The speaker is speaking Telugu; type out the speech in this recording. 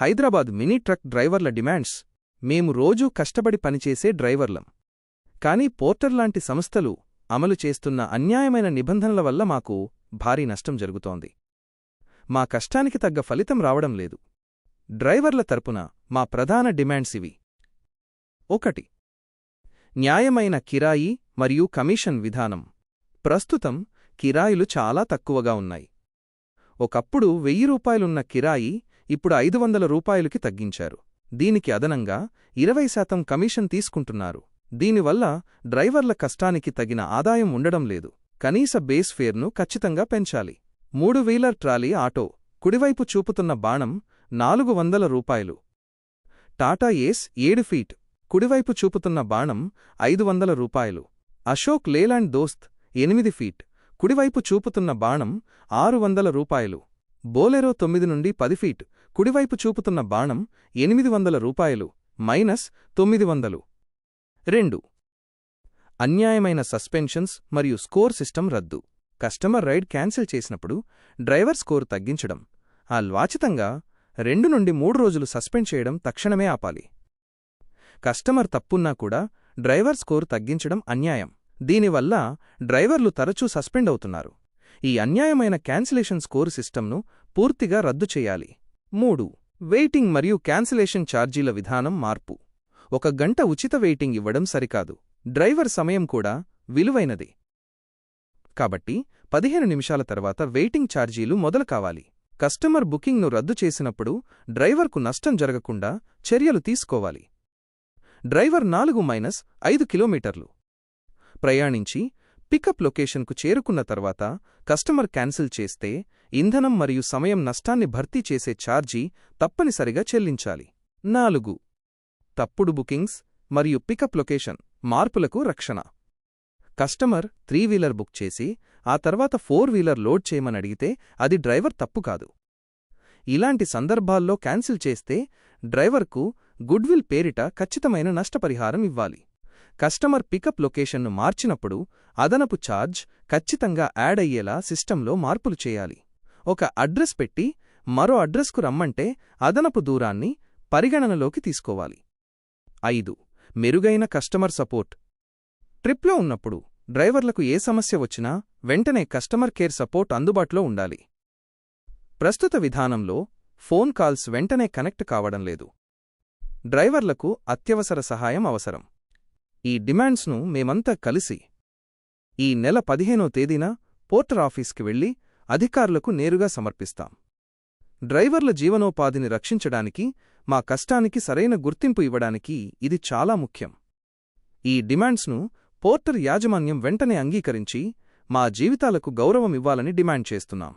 హైదరాబాద్ మినీ ట్రక్ డ్రైవర్ల డిమాండ్స్. మేము రోజూ కష్టపడి పనిచేసే డ్రైవర్లం. కానీ పోర్టర్ లాంటి సంస్థలు అమలు చేస్తున్న అన్యాయమైన నిబంధనల వల్ల మాకు భారీ నష్టం జరుగుతోంది. మా కష్టానికి తగ్గ ఫలితం రావడం లేదు. డ్రైవర్ల తరపున మా ప్రధాన డిమాండ్స్ ఇవి. ఒకటి. న్యాయమైన కిరాయి మరియు కమిషన్ విధానం. ప్రస్తుతం కిరాయిలు చాలా తక్కువగా ఉన్నాయి. ఒకప్పుడు వెయ్యి రూపాయలున్న కిరాయి ఇప్పుడు ఐదు వందల రూపాయలుకి తగ్గించారు. దీనికి అదనంగా ఇరవై శాతం కమిషన్ తీసుకుంటున్నారు. దీనివల్ల డ్రైవర్ల కష్టానికి తగిన ఆదాయం ఉండడం లేదు. కనీస బేస్ ఫేర్ను ఖచ్చితంగా పెంచాలి. మూడు వీలర్ ట్రాలీ ఆటో కుడివైపు చూపుతున్న బాణం నాలుగు వందల రూపాయలు. టాటా ఏస్ ఏడు ఫీట్ కుడివైపు చూపుతున్న బాణం ఐదు వందల రూపాయలు. అశోక్ లేలాండ్ దోస్త్ ఎనిమిది ఫీట్ కుడివైపు చూపుతున్న బాణం ఆరు వందల రూపాయలు. బోలెరో తొమ్మిది నుండి పది ఫీట్ కుడివైపు చూపుతున్న బాణం ఎనిమిది వందల రూపాయలు మైనస్ తొమ్మిది వందలు. రెండు. అన్యాయమైన సస్పెన్షన్స్ మరియు స్కోర్ సిస్టమ్ రద్దు. కస్టమర్ రైడ్ క్యాన్సిల్ చేసినప్పుడు డ్రైవర్ స్కోర్ తగ్గించడం. ఆ ల్వాచితంగా రెండు నుండి మూడు రోజులు సస్పెండ్ చేయడం తక్షణమే ఆపాలి. కస్టమర్ తప్పున్నా కూడా డ్రైవర్ స్కోర్ తగ్గించడం అన్యాయం. దీనివల్ల డ్రైవర్లు తరచూ సస్పెండ్ అవుతున్నారు. ఈ అన్యాయమైన క్యాన్సిలేషన్ స్కోర్ సిస్టమ్ను పూర్తిగా రద్దు చేయాలి. మూడు. వెయిటింగ్ మరియు క్యాన్సిలేషన్ ఛార్జీల విధానం మార్పు. ఒక గంట ఉచిత వెయిటింగ్ ఇవ్వడం సరికాదు. డ్రైవర్ సమయం కూడా విలువైనది. కాబట్టి పదిహేను నిమిషాల తర్వాత వెయిటింగ్ ఛార్జీలు మొదలు కావాలి. కస్టమర్ బుకింగ్ను రద్దు చేసినప్పుడు డ్రైవర్కు నష్టం జరగకుండా చర్యలు తీసుకోవాలి. డ్రైవర్ నాలుగు మైనస్ ఐదు కిలోమీటర్లు. ప్రయాణించి పికప్ లొకేషన్కు చేరుకున్న తర్వాత కస్టమర్ క్యాన్సిల్ చేస్తే ఇంధనం మరియు సమయం నష్టాన్ని భర్తీ చేసే ఛార్జీ తప్పనిసరిగా చెల్లించాలి. నాలుగు. తప్పుడు బుకింగ్స్ మరియు పికప్ లొకేషన్ మార్పులకు రక్షణ. కస్టమర్ త్రీ వీలర్ బుక్ చేసి ఆ తర్వాత ఫోర్ వీలర్ లోడ్ చేయమని అడిగితే అది డ్రైవర్ తప్పు కాదు. ఇలాంటి సందర్భాల్లో క్యాన్సిల్ చేస్తే డ్రైవర్కు గుడ్విల్ పేరిట ఖచ్చితమైన నష్టపరిహారం ఇవ్వాలి. కస్టమర్ పికప్ లొకేషన్ను మార్చినప్పుడు అదనపు ఛార్జ్ ఖచ్చితంగా యాడ్ అయ్యేలా సిస్టంలో మార్పులు చేయాలి. ఒక అడ్రస్ పెట్టి మరో అడ్రస్కు రమ్మంటే అదనపు దూరాన్ని పరిగణనలోకి తీసుకోవాలి. ఐదు. మెరుగైన కస్టమర్ సపోర్ట్. ట్రిప్లో ఉన్నప్పుడు డ్రైవర్లకు ఏ సమస్య వచ్చినా వెంటనే కస్టమర్ కేర్ సపోర్ట్ అందుబాటులో ఉండాలి. ప్రస్తుత విధానంలో ఫోన్ కాల్స్ వెంటనే కనెక్ట్ కావడం లేదు. డ్రైవర్లకు అత్యవసర సహాయం అవసరం. ఈ డిమాండ్స్ను మేమంతా కలిసి ఈ నెల పదిహేనో తేదీన పోర్టర్ ఆఫీస్కి వెళ్ళి అధికారులకు నేరుగా సమర్పిస్తాం. డ్రైవర్ల జీవనోపాధిని రక్షించడానికి మా కష్టానికి సరైన గుర్తింపు ఇవ్వడానికి ఇది చాలా ముఖ్యం. ఈ డిమాండ్స్ను పోర్టర్ యాజమాన్యం వెంటనే అంగీకరించి మా జీవితాలకు గౌరవమివ్వాలని డిమాండ్ చేస్తున్నాం.